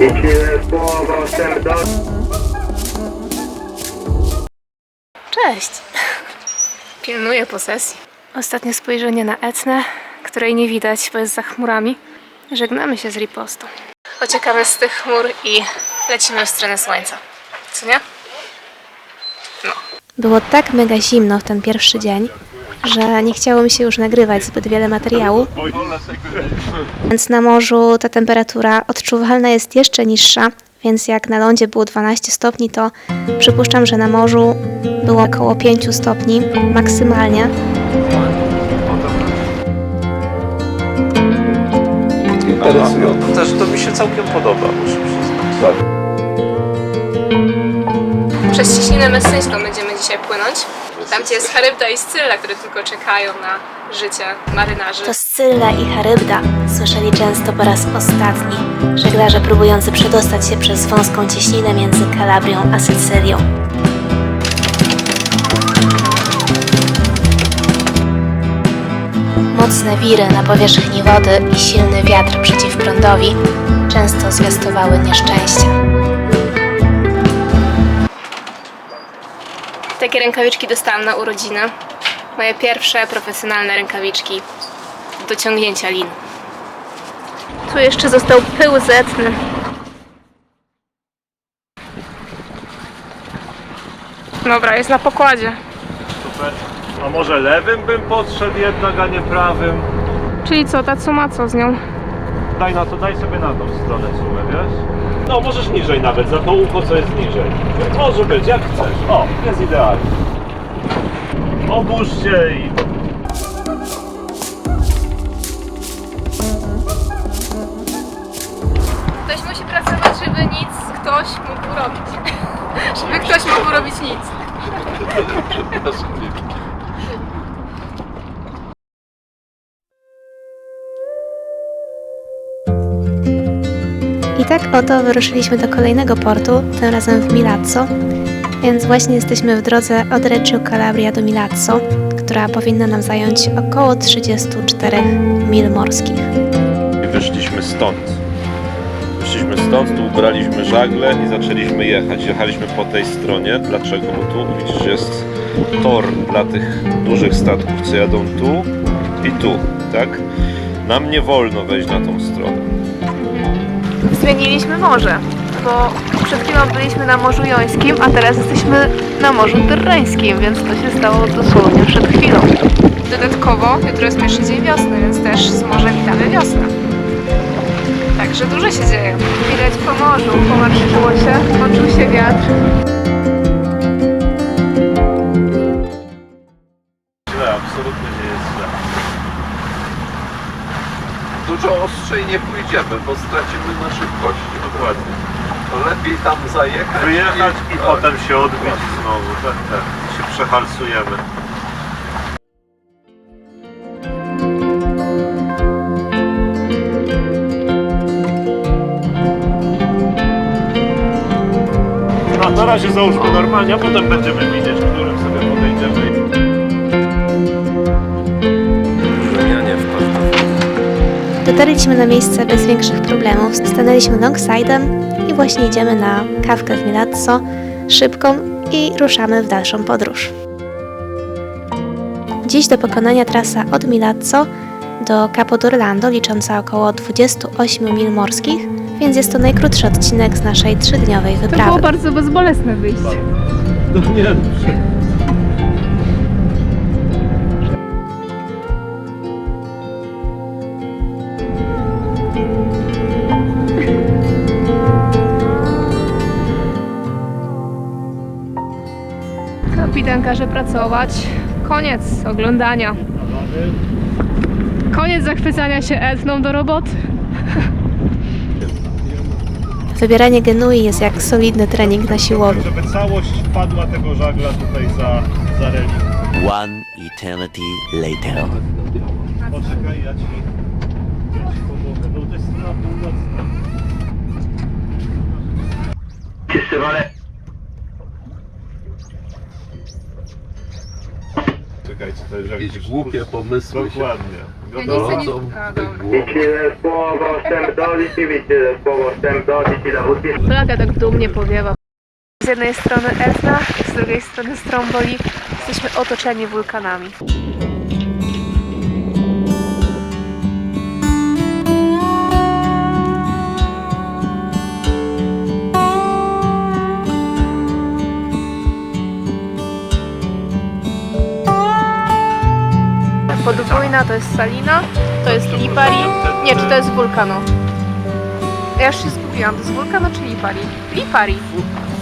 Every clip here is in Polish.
Lecimy w połowę wstęp do... Cześć! Pilnuję posesji. Ostatnie spojrzenie na Etnę, której nie widać, bo jest za chmurami. Żegnamy się z ripostą. Uciekamy z tych chmur i lecimy w stronę słońca. Co nie? No. Było tak mega zimno w ten pierwszy dzień, że nie chciało mi się już nagrywać zbyt wiele materiału. Więc na morzu ta temperatura odczuwalna jest jeszcze niższa, więc jak na lądzie było 12 stopni, to przypuszczam, że na morzu było około 5 stopni maksymalnie. Interesujące. Też to mi się całkiem podoba, muszę przyznać. Przez cieśninę messyńską będziemy dzisiaj płynąć. Tam, gdzie jest Charybda i Scylla, które tylko czekają na życie marynarzy. To Scylla i Charybda słyszeli często po raz ostatni żeglarze próbujący przedostać się przez wąską cieśninę między Kalabrią a Sycylią. Mocne wiry na powierzchni wody i silny wiatr przeciw prądowi często zwiastowały nieszczęście. Takie rękawiczki dostałam na urodziny. Moje pierwsze profesjonalne rękawiczki do ciągnięcia lin. Tu jeszcze został pył zetny. Dobra, jest na pokładzie. Super. A może lewym bym podszedł jednak, a nie prawym? Czyli co, Tatsumaco z nią? Daj na to, daj sobie na tą stronę sumę, wiesz? No, możesz niżej nawet, za to ucho, co jest niżej. Może być, jak chcesz. O, jest idealnie. Obóż się i... Ktoś musi pracować, żeby nic ktoś mógł robić. żeby ktoś mógł robić nic. Tak oto wyruszyliśmy do kolejnego portu, tym razem w Milazzo. Więc właśnie jesteśmy w drodze od Reggio Calabria do Milazzo, która powinna nam zająć około 34 mil morskich. Wyszliśmy stąd. Wyszliśmy stąd, tu ubraliśmy żagle i zaczęliśmy jechać. Jechaliśmy po tej stronie. Dlaczego? Bo tu widzisz, jest tor dla tych dużych statków, co jadą tu i tu, tak? Nam nie wolno wejść na tą stronę. Zmieniliśmy morze, bo przed chwilą byliśmy na Morzu Jońskim, a teraz jesteśmy na Morzu Tyrreńskim, więc to się stało dosłownie przed chwilą. Dodatkowo jutro jest pierwszy dzień wiosny, więc też z morza witamy wiosnę. Także dużo się dzieje. Widać po morzu, pomarszczyło się, poczuł się wiatr. Źle, absolutnie nie jest źle. Dużo ostrzej nie pójdziemy, bo stracimy na szybkości. Dokładnie. To lepiej tam zajechać. Wyjechać i tak. potem się odbić znowu. Tak, tak. Się przehalsujemy. No, na razie załóżmy normalnie, a potem będziemy widzieć, Dotarliśmy na miejsce bez większych problemów, stanęliśmy longside'em i właśnie idziemy na kawkę w Milazzo, szybką i ruszamy w dalszą podróż. Dziś do pokonania trasa od Milazzo do Capo d'Orlando licząca około 28 mil morskich, więc jest to najkrótszy odcinek z naszej trzydniowej wyprawy. bardzo bezbolesne wyjście. No nie, każe pracować. Koniec oglądania. Koniec zachwycania się Etną do roboty. Wybieranie Genui jest jak solidny trening na siłowni. żeby całość wpadła tego żagla tutaj za, za relik. One eternity later. Poczekaj, ja ci, ja ci pomogę, bo to jest na północna. Wszyscy wale... Czekajcie, to już Jakieś głupie pomysły Dokładnie. Ja nie chcę nic... rodzą A, dobra. do, do. Flaga tak dumnie powiewa. Z jednej strony Etna, z drugiej strony Stromboli. Jesteśmy otoczeni wulkanami. Podwójna to jest Salina, to jest Lipari. Nie, czy to jest Wulkano? Ja już się zgubiłam, to jest Wulkano czy Lipari? Lipari.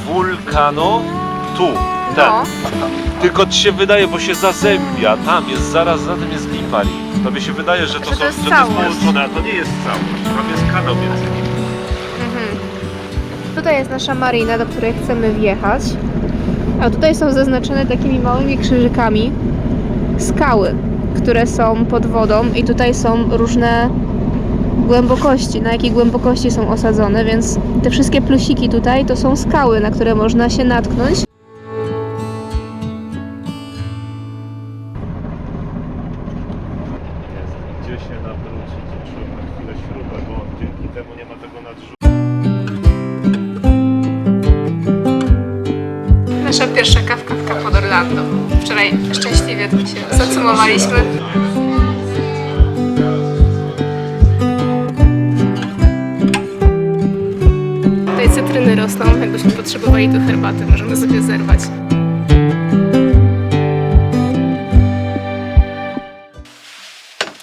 Wulkano tu, tak. No. Tylko ci się wydaje, bo się zazębia. Tam jest, zaraz za tym jest Lipari. Tobie się wydaje, że to, Że to są, jest że to jest całość. połączone, a to nie jest całość. Tam jest kanał między nimi. Mhm. Tutaj jest nasza marina, do której chcemy wjechać. A tutaj są zaznaczone takimi małymi krzyżykami skały, które są pod wodą i tutaj są różne głębokości, na jakiej głębokości są osadzone, więc te wszystkie plusiki tutaj to są skały, na które można się natknąć. Wczoraj szczęśliwie tu się zacumowaliśmy. Tutaj cytryny rosną, jakbyśmy potrzebowali tu herbaty, możemy sobie zerwać.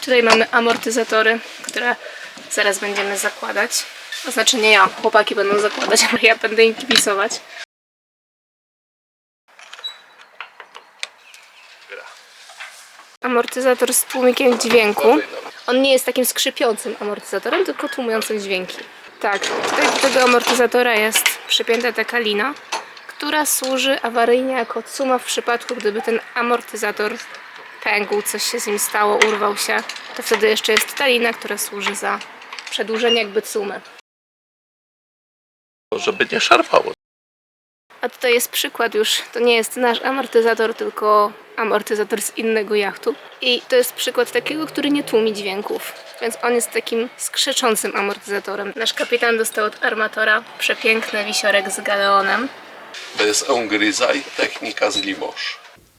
Tutaj mamy amortyzatory, które zaraz będziemy zakładać. To znaczy nie ja, chłopaki będą zakładać, ale ja będę im kibicować. Amortyzator z tłumikiem dźwięku. On nie jest takim skrzypiącym amortyzatorem, tylko tłumiącym dźwięki. Tak, tutaj do tego amortyzatora jest przypięta taka lina, która służy awaryjnie jako cuma w przypadku, gdyby ten amortyzator pękł, coś się z nim stało, urwał się, to wtedy jeszcze jest ta lina, która służy za przedłużenie jakby cumy. Żeby nie szarpało. A tutaj jest przykład już, to nie jest nasz amortyzator, tylko amortyzator z innego jachtu. I to jest przykład takiego, który nie tłumi dźwięków, więc on jest takim skrzeczącym amortyzatorem. Nasz kapitan dostał od armatora przepiękny wisiorek z galeonem. To jest ongryzaj, technika z Limoges.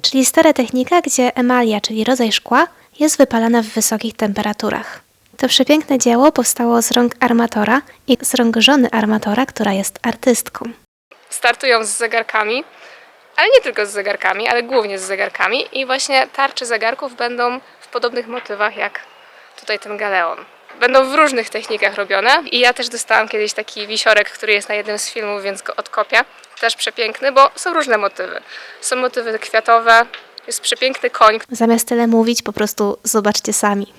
Czyli stara technika, gdzie emalia, czyli rodzaj szkła, jest wypalana w wysokich temperaturach. To przepiękne dzieło powstało z rąk armatora i z rąk żony armatora, która jest artystką. Startują z zegarkami, ale nie tylko z zegarkami, ale głównie z zegarkami i właśnie tarcze zegarków będą w podobnych motywach jak tutaj ten galeon. Będą w różnych technikach robione i ja też dostałam kiedyś taki wisiorek, który jest na jednym z filmów, więc go odkopię. Też przepiękny, bo są różne motywy. Są motywy kwiatowe, jest przepiękny koń. Zamiast tyle mówić, po prostu zobaczcie sami.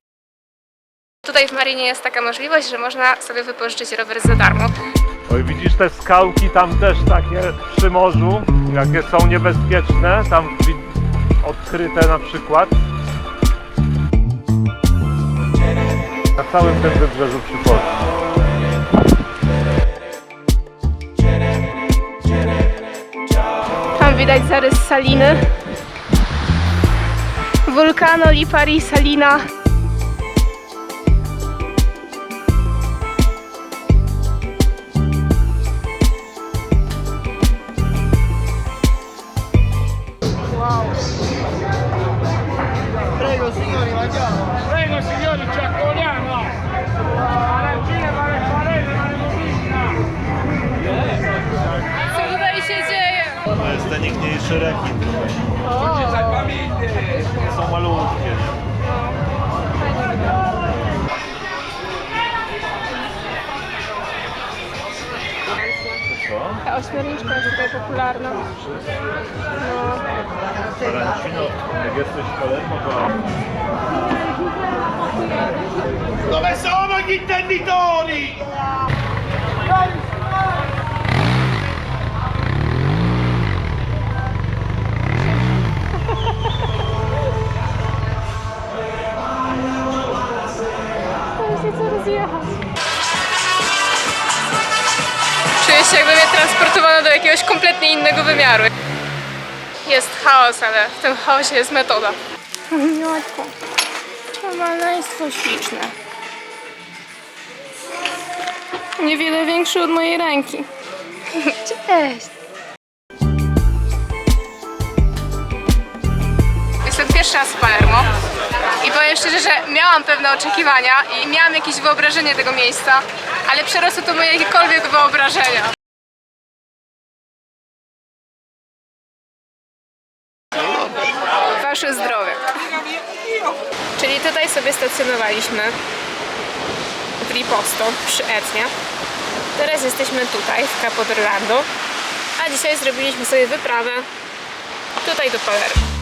Tutaj w Marinie jest taka możliwość, że można sobie wypożyczyć rower za darmo. Oj, widzisz te skałki tam też takie przy morzu, jakie są niebezpieczne, tam odkryte na przykład. Na całym tym wybrzeżu przychodzi. Tam widać zarys Saliny. Wulkano, Lipari, Salina. Ta ośmiorniczka jest tutaj popularna. No. Arancino, jak jesteś Palermo, to Dove sono gli intenditori? Chaos, ale w tym chaosie jest metoda. Miłatko. Maleństwo śliczne. Niewiele większy od mojej ręki. Cześć. Jestem pierwszy raz w Palermo i powiem szczerze, że miałam pewne oczekiwania i miałam jakieś wyobrażenie tego miejsca, ale przerosło to moje jakiekolwiek wyobrażenia. Wasze zdrowie. Czyli tutaj sobie stacjonowaliśmy w Riposto przy Etnie. Teraz jesteśmy tutaj w Capo a dzisiaj zrobiliśmy sobie wyprawę tutaj do Palermo.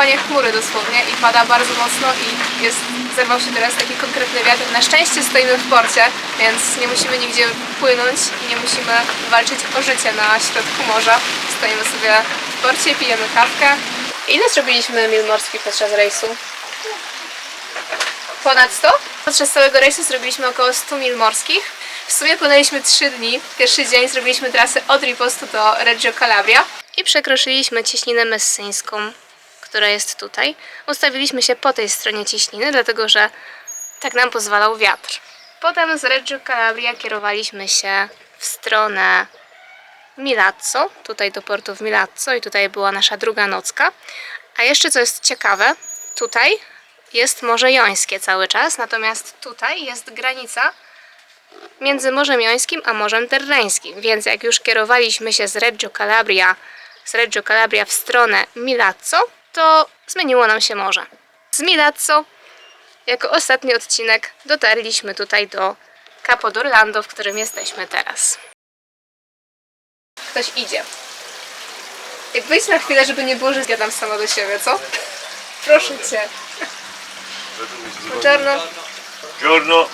Chmury dosłownie i pada bardzo mocno i jest, zerwał się teraz taki konkretny wiatr. Na szczęście stoimy w porcie, więc nie musimy nigdzie płynąć i nie musimy walczyć o życie na środku morza. Stoimy sobie w porcie, pijemy kawkę. Ile zrobiliśmy mil morskich podczas rejsu? Ponad 100? Podczas całego rejsu zrobiliśmy około 100 mil morskich. W sumie płynęliśmy 3 dni. Pierwszy dzień zrobiliśmy trasę od Ripostu do Reggio Calabria. I przekroczyliśmy cieśninę messyńską, która jest tutaj. Ustawiliśmy się po tej stronie cieśniny, dlatego że tak nam pozwalał wiatr. Potem z Reggio Calabria kierowaliśmy się w stronę Milazzo, tutaj do portu w Milazzo i tutaj była nasza druga nocka. A jeszcze co jest ciekawe, tutaj jest Morze Jońskie cały czas, natomiast tutaj jest granica między Morzem Jońskim a Morzem Terreńskim, więc jak już kierowaliśmy się z Reggio Calabria, z Reggio Calabria w stronę Milazzo, to zmieniło nam się morze. Z Milazzo jako ostatni odcinek dotarliśmy tutaj do Capo d'Orlando, w którym jesteśmy teraz. Ktoś idzie. Jak wyjdź na chwilę, żeby nie było, że zjadam sama do siebie, co? Proszę cię. Buongiorno. Giorno.